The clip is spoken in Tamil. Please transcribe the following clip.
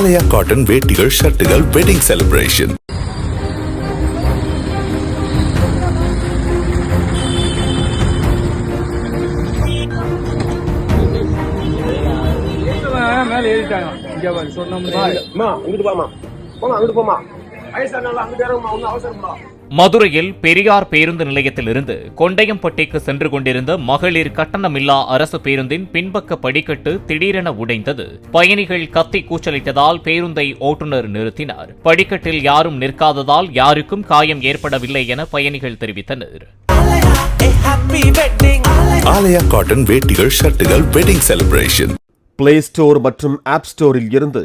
ஆலயா காட்டன் வேட்டிகள் ஷர்ட்டுகள் வெட்டிங் செலிப்ரேஷன் மேல ஏறிட்டாங்க. இங்க சொன்னோம்னா அங்கிட்டு போமா போமா அங்கிட்டு போமா மதுரையில் பெரியார் பேருந்து நிலையத்திலிருந்து கொண்டையம்பட்டிக்கு சென்று கொண்டிருந்த மகளிர் கட்டணமில்லா அரசு பேருந்தின் பின்பக்க படிக்கட்டு திடீரென உடைந்தது. பயணிகள் கத்தி கூச்சலிட்டதால் பேருந்தை ஓட்டுநர் நிறுத்தினார். படிக்கட்டில் யாரும் நிற்காததால் யாருக்கும் காயம் ஏற்படவில்லை என பயணிகள் தெரிவித்தனர். ஆலயா காட்டன் வேட்டிகள் ஷர்ட்டுகள் வெட்டிங் செலிப்ரேஷன் பிளே ஸ்டோர் மற்றும் ஆப் ஸ்டோரில் இருந்து